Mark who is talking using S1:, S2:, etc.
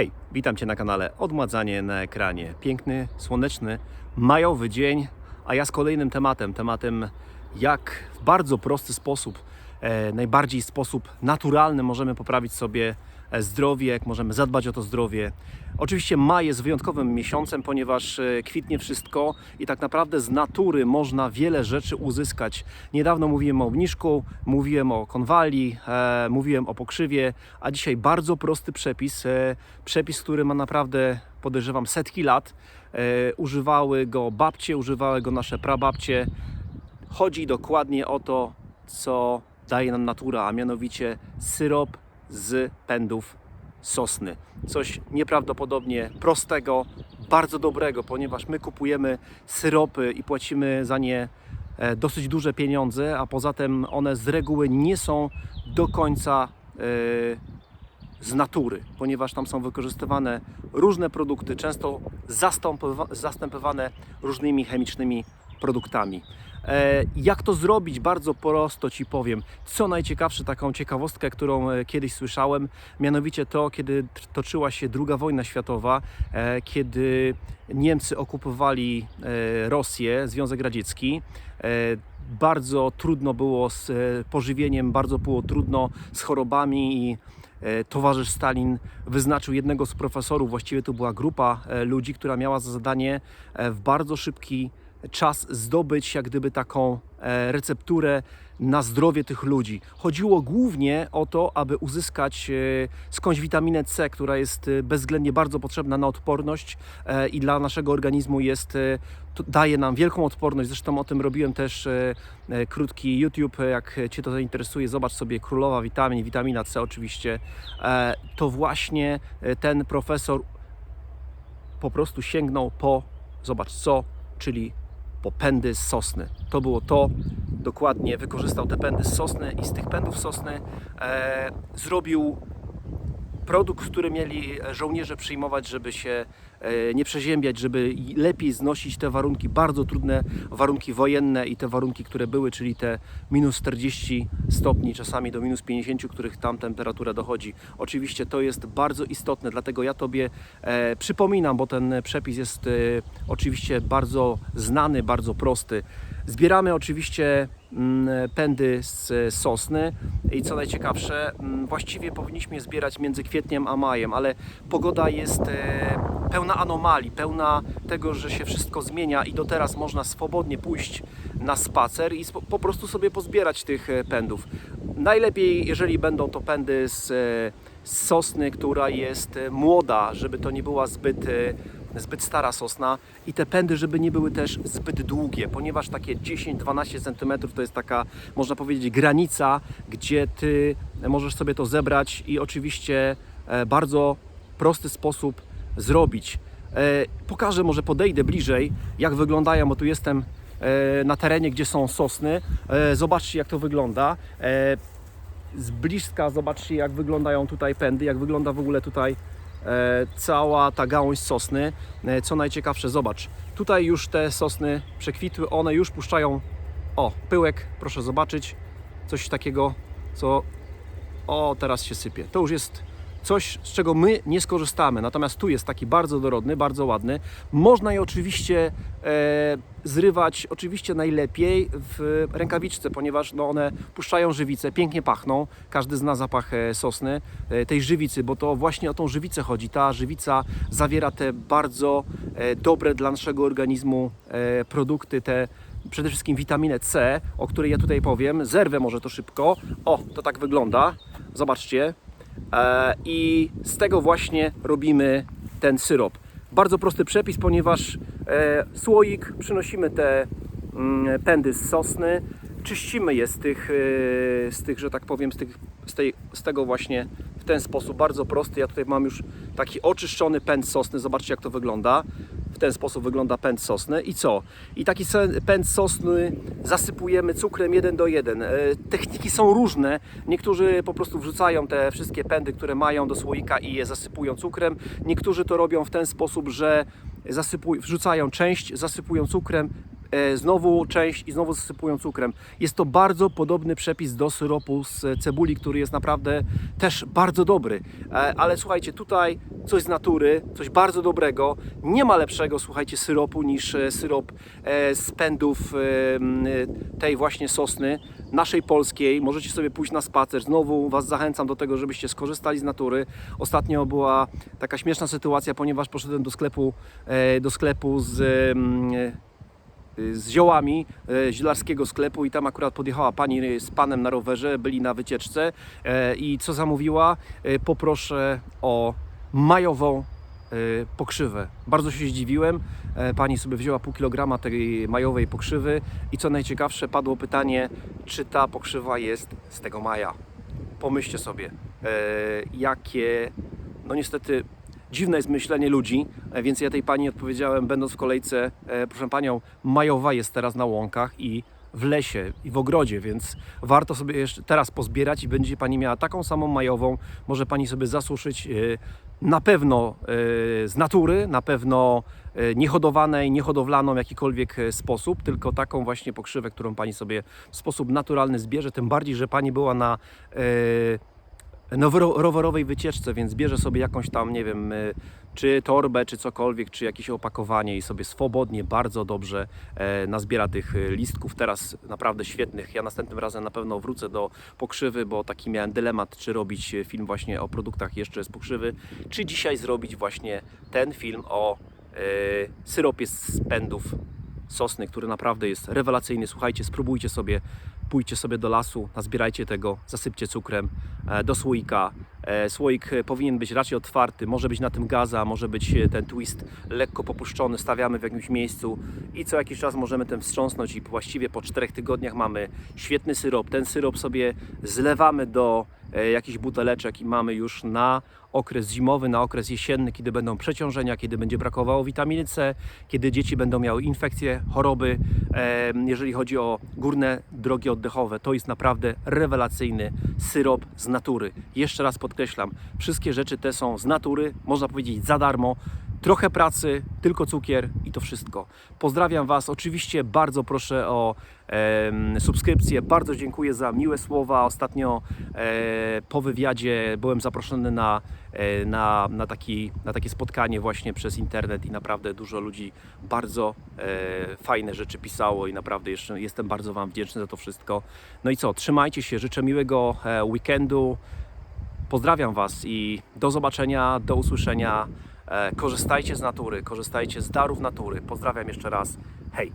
S1: Hej, witam Cię na kanale Odmładzanie na ekranie. Piękny, słoneczny, majowy dzień, a ja z kolejnym tematem, tematem jak w bardzo prosty sposób, e, najbardziej sposób naturalny możemy poprawić sobie zdrowie, jak możemy zadbać o to zdrowie. Oczywiście maj jest wyjątkowym miesiącem, ponieważ e, kwitnie wszystko i tak naprawdę z natury można wiele rzeczy uzyskać. Niedawno mówiłem o obniżku, mówiłem o konwali, e, mówiłem o pokrzywie, a dzisiaj bardzo prosty przepis, e, przepis, który ma naprawdę, podejrzewam, setki lat. E, używały go babcie, używały go nasze prababcie. Chodzi dokładnie o to, co daje nam natura, a mianowicie syrop z pędów sosny. Coś nieprawdopodobnie prostego, bardzo dobrego, ponieważ my kupujemy syropy i płacimy za nie e, dosyć duże pieniądze, a poza tym one z reguły nie są do końca e, z natury, ponieważ tam są wykorzystywane różne produkty, często zastępowane różnymi chemicznymi produktami. E, Jak to zrobić? Bardzo prosto Ci powiem. Co najciekawsze, taką ciekawostkę, którą e, kiedyś słyszałem, mianowicie to, kiedy toczyła się II wojna światowa, e, kiedy Niemcy okupowali Rosję, Związek Radziecki. Bardzo trudno było z pożywieniem, bardzo było trudno z chorobami i towarzysz Stalin wyznaczył jednego z profesorów, właściwie to była grupa ludzi, która miała za zadanie w bardzo szybki czas zdobyć jak gdyby taką e, recepturę na zdrowie tych ludzi. Chodziło głównie o to, aby uzyskać e, skądś witaminę C, która jest e, bezwzględnie bardzo potrzebna na odporność i dla naszego organizmu jest, daje nam wielką odporność. Zresztą o tym robiłem też krótki YouTube. Jak Cię to zainteresuje, zobacz sobie Królowa Witamin, witamina C oczywiście. To właśnie ten profesor po prostu sięgnął po, zobacz co, czyli po pędy z sosny. To było to, dokładnie wykorzystał te pędy z sosny i z tych pędów sosny e, zrobił produkt, który mieli żołnierze przyjmować, żeby się e, nie przeziębiać, żeby lepiej znosić te warunki, bardzo trudne warunki wojenne i te warunki, które były, czyli te minus 40 stopni, czasami do minus 50, których tam temperatura dochodzi. Oczywiście to jest bardzo istotne, dlatego ja Tobie e, przypominam, bo ten przepis jest e, oczywiście bardzo znany, bardzo prosty. Zbieramy oczywiście pędy z sosny i co najciekawsze, mm, właściwie powinniśmy je zbierać między kwietniem a majem, ale pogoda jest e, pełna anomalii, pełna tego, że się wszystko zmienia i do teraz można swobodnie pójść na spacer i po prostu sobie pozbierać tych e, pędów. Najlepiej, jeżeli będą to pędy z, e, sosny, która jest e, młoda, żeby to nie była zbyt e, zbyt stara sosna i te pędy, żeby nie były też zbyt długie, ponieważ takie 10-12 cm to jest taka, można powiedzieć, granica, gdzie ty możesz sobie to zebrać i oczywiście e, bardzo prosty sposób zrobić. E, Pokażę, może podejdę bliżej, jak wyglądają, bo tu jestem e, na terenie, gdzie są sosny. Zobaczcie, jak to wygląda. Z bliska zobaczcie, jak wyglądają tutaj pędy, jak wygląda w ogóle tutaj cała ta gałąź sosny. E, co najciekawsze, zobacz, tutaj już te sosny przekwitły, one już puszczają, o, pyłek, proszę zobaczyć, coś takiego, co, o, teraz się sypie. To już jest coś, z czego my nie skorzystamy, natomiast tu jest taki bardzo dorodny, bardzo ładny. Można je oczywiście e, zrywać, oczywiście najlepiej w rękawiczce, ponieważ no, one puszczają żywicę, pięknie pachną. Każdy zna zapach e, sosny, e, tej żywicy, bo to właśnie o tą żywicę chodzi. Ta żywica zawiera te bardzo e, dobre dla naszego organizmu e, produkty, te przede wszystkim witaminę C, o której ja tutaj powiem. Zerwę może to szybko. O, to tak wygląda. Zobaczcie. E, I z tego właśnie robimy ten syrop. Bardzo prosty przepis, ponieważ e, słoik, przynosimy te mm, pędy z sosny, czyścimy je z tych, e, z tych że tak powiem, z, tych, z, tej, z tego właśnie w ten sposób bardzo prosty. Ja tutaj mam już taki oczyszczony pęd sosny. Zobaczcie jak to wygląda. W ten sposób wygląda pęd sosny. I co? I taki pęd sosny zasypujemy cukrem 1 do 1. E, Techniki są różne. Niektórzy po prostu wrzucają te wszystkie pędy, które mają do słoika i je zasypują cukrem. Niektórzy to robią w ten sposób, że zasypuj, wrzucają część, zasypują cukrem, znowu część i znowu zasypują cukrem. Jest to bardzo podobny przepis do syropu z cebuli, który jest naprawdę też bardzo dobry. E, ale słuchajcie, tutaj coś z natury, coś bardzo dobrego. Nie ma lepszego, słuchajcie, syropu niż e, syrop e, z pędów e, e, tej właśnie sosny, naszej polskiej. Możecie sobie pójść na spacer. Znowu Was zachęcam do tego, żebyście skorzystali z natury. Ostatnio była taka śmieszna sytuacja, ponieważ poszedłem do sklepu, e, do sklepu z e, z ziołami e, zielarskiego sklepu i tam akurat podjechała pani z panem na rowerze, byli na wycieczce e, i co zamówiła? Poproszę o majową pokrzywę. Bardzo się zdziwiłem. Pani sobie wzięła pół kilograma tej majowej pokrzywy i co najciekawsze padło pytanie, czy ta pokrzywa jest z tego maja. Pomyślcie sobie, jakie, no niestety dziwne jest myślenie ludzi, e, więc ja tej pani odpowiedziałem, będąc w kolejce, e, proszę panią, majowa jest teraz na łąkach i w lesie i w ogrodzie, więc warto sobie jeszcze teraz pozbierać i będzie pani miała taką samą majową, może pani sobie zasuszyć e, na pewno z natury, na pewno niehodowanej, niehodowlaną w jakikolwiek sposób, tylko taką właśnie pokrzywę, którą pani sobie w sposób naturalny zbierze, tym bardziej, że pani była na no, rowerowej wycieczce, więc bierze sobie jakąś tam, nie wiem, y, czy torbę, czy cokolwiek, czy jakieś opakowanie i sobie swobodnie, bardzo dobrze e, nazbiera tych y, listków. Teraz naprawdę świetnych. Ja następnym razem na pewno wrócę do pokrzywy, bo taki miałem dylemat, czy robić e, film właśnie o produktach jeszcze z pokrzywy, czy dzisiaj zrobić właśnie ten film o syropie z pędów sosny, który naprawdę jest rewelacyjny. Słuchajcie, spróbujcie sobie, pójdźcie sobie do lasu, nazbierajcie tego, zasypcie cukrem e, do słoika. E, Słoik e, powinien być raczej otwarty, może być na tym gaza, może być ten twist lekko popuszczony, stawiamy w jakimś miejscu i co jakiś czas możemy ten wstrząsnąć i właściwie po czterech tygodniach mamy świetny syrop. Ten syrop sobie zlewamy do e, jakichś buteleczek i mamy już na okres zimowy, na okres jesienny, kiedy będą przeciążenia, kiedy będzie brakowało witaminy C, kiedy dzieci będą miały infekcje, choroby. E, Jeżeli chodzi o górne drogi oddechowe, to jest naprawdę rewelacyjny syrop z natury. Jeszcze raz podkreślam, wszystkie rzeczy te są z natury, można powiedzieć za darmo. Trochę pracy, tylko cukier i to wszystko. Pozdrawiam Was. Oczywiście bardzo proszę o em, subskrypcję. Bardzo dziękuję za miłe słowa. Ostatnio e, po wywiadzie byłem zaproszony na, e, na, na, taki, na takie spotkanie właśnie przez internet i naprawdę dużo ludzi bardzo e, fajne rzeczy pisało i naprawdę jeszcze jestem bardzo Wam wdzięczny za to wszystko. No i co, trzymajcie się, życzę miłego e, weekendu. Pozdrawiam Was i do zobaczenia, do usłyszenia. E, Korzystajcie z natury, korzystajcie z darów natury. Pozdrawiam jeszcze raz. Hej!